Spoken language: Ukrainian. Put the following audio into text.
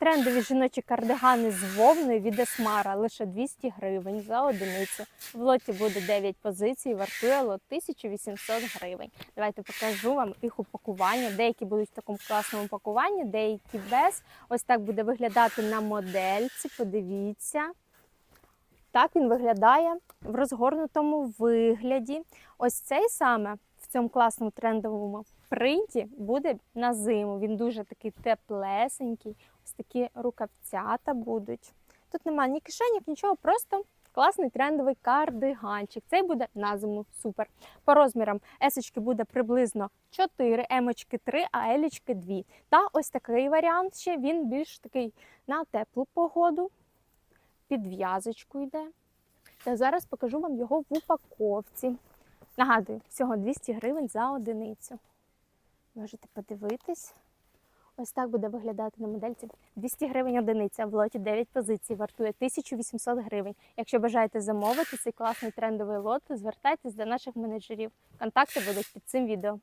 Трендові жіночі кардигани з вовною від Есмара лише 200 гривень за одиницю. В лоті буде 9 позицій, вартує лот 1800 гривень. Давайте покажу вам їх упакування. Деякі будуть в такому класному пакуванні, деякі без. Ось так буде виглядати на модельці. Подивіться. Так він виглядає в розгорнутому вигляді. Ось цей саме в цьому класному трендовому принті буде на зиму. Він дуже такий теплесенький. Ось такі рукавцята будуть. Тут немає ні кишеньок, нічого, просто класний трендовий кардиганчик. Цей буде на зиму супер. По розмірам есочки буде приблизно 4, емочки 3, а елічки 2. Та ось такий варіант ще він більш такий на теплу погоду. Під в'язочку йде. Та зараз покажу вам його в упаковці. Нагадую, всього 200 гривень за одиницю. Можете подивитись. Ось так буде виглядати на модельці. 200 гривень одиниця, в лоті 9 позицій, вартує 1800 гривень. Якщо бажаєте замовити цей класний трендовий лот, звертайтесь до наших менеджерів. Контакти будуть під цим відео.